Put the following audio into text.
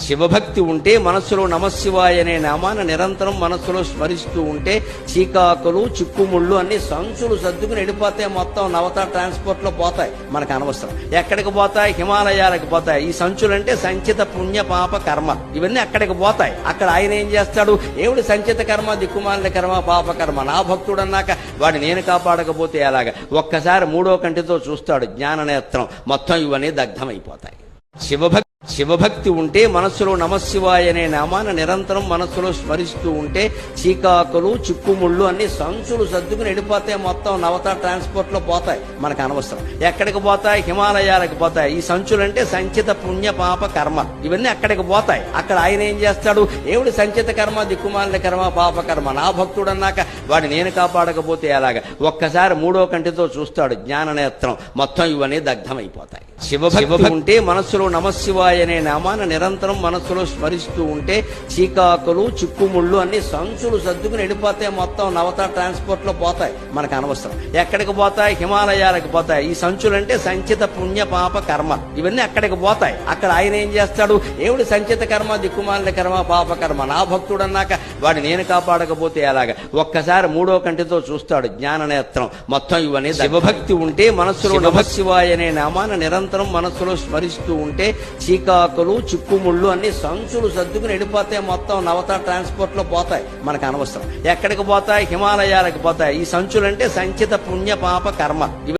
శివభక్తి ఉంటే మనస్సులో నమశివాయ అనే నామాన్ని నిరంతరం మనస్సులో స్మరిస్తూ ఉంటే చీకాకులు చిక్కుముళ్ళు అన్ని సంచులు సర్దుకుని వెళ్ళిపోతాయి. మొత్తం నవత ట్రాన్స్పోర్ట్లో పోతాయి మనకు అనవసరం. ఎక్కడికి పోతాయి? హిమాలయాలకు పోతాయి. ఈ సంచులంటే సంచిత పుణ్య పాప కర్మ. ఇవన్నీ అక్కడికి పోతాయి. అక్కడ ఆయన ఏం చేస్తాడు? ఏమిటి సంచిత కర్మ? దిక్కుమాలిన కర్మ పాప కర్మ. నా భక్తుడు అన్నాక వాడు నేను కాపాడకపోతే ఎలాగ? ఒక్కసారి మూడో కంటితో చూస్తాడు జ్ఞాన నేత్రం మొత్తం ఇవన్నీ దగ్ధమైపోతాయి. శివభక్తి శివభక్తి ఉంటే మనస్సులో నమశివాయ అనే నామాన్ని నిరంతరం మనస్సులో స్మరిస్తూ ఉంటే చీకాకులు చిక్కుముళ్ళు అన్ని సంచులు సర్దుకుని వెళ్ళిపోతాయి. మొత్తం నవత ట్రాన్స్పోర్ట్లో పోతాయి మనకు అనవసరం. ఎక్కడికి పోతాయి? హిమాలయాలకు పోతాయి. ఈ సంచులు అంటే సంచిత పుణ్య పాప కర్మ. ఇవన్నీ అక్కడికి పోతాయి. అక్కడ ఆయన ఏం చేస్తాడు? ఏమిటి సంచిత కర్మ? దిక్కుమాలిన కర్మ పాప కర్మ. నా భక్తుడు అన్నాక వాడు నేను కాపాడకపోతే ఎలాగ? ఒక్కసారి మూడో కంటితో చూస్తాడు జ్ఞాన నేత్రం మొత్తం ఇవన్నీ దగ్ధమైపోతాయి. శివభక్తి ఉంటే మనస్సులో నమశివాయ అనే నామాన్ని నిరంతరం మనస్సులో స్మరిస్తూ ఉంటే చీకాకులు చిక్కుముళ్ళు అన్ని సంచులు సర్దుకుని వెళ్ళిపోతాయి. మొత్తం నవత ట్రాన్స్పోర్ట్లో పోతాయి మనకు అనవసరం. ఎక్కడికి పోతాయి? హిమాలయాలకు పోతాయి. ఈ సంచులు అంటే సంచిత పుణ్య పాప కర్మ. ఇవన్నీ అక్కడికి పోతాయి. అక్కడ ఆయన ఏం చేస్తాడు? ఏమిటి సంచిత కర్మ దిక్కుమాలిన కర్మ పాప కర్మ. నా భక్తుడు అన్నాక వాడు నేను కాపాడకపోతే ఎలాగ? ఒక్కసారి మూడో కంటితో చూస్తాడు జ్ఞాన నేత్రం మొత్తం ఇవన్నీ శివభక్తి ఉంటే మనస్సులో నమశివాయ అనే నామాన్ని నిరంతరం మనస్సులో స్మరిస్తూ ఉంటే చీకాకులు చిక్కుముళ్ళు అన్ని సంచులు సర్దుకుని వెళ్ళిపోతాయి. మొత్తం నవత ట్రాన్స్పోర్ట్లో పోతాయి మనకు అనవసరం. ఎక్కడికి పోతాయి? హిమాలయాలకు పోతాయి. ఈ సంచులు అంటే సంచిత పుణ్య పాప కర్మ.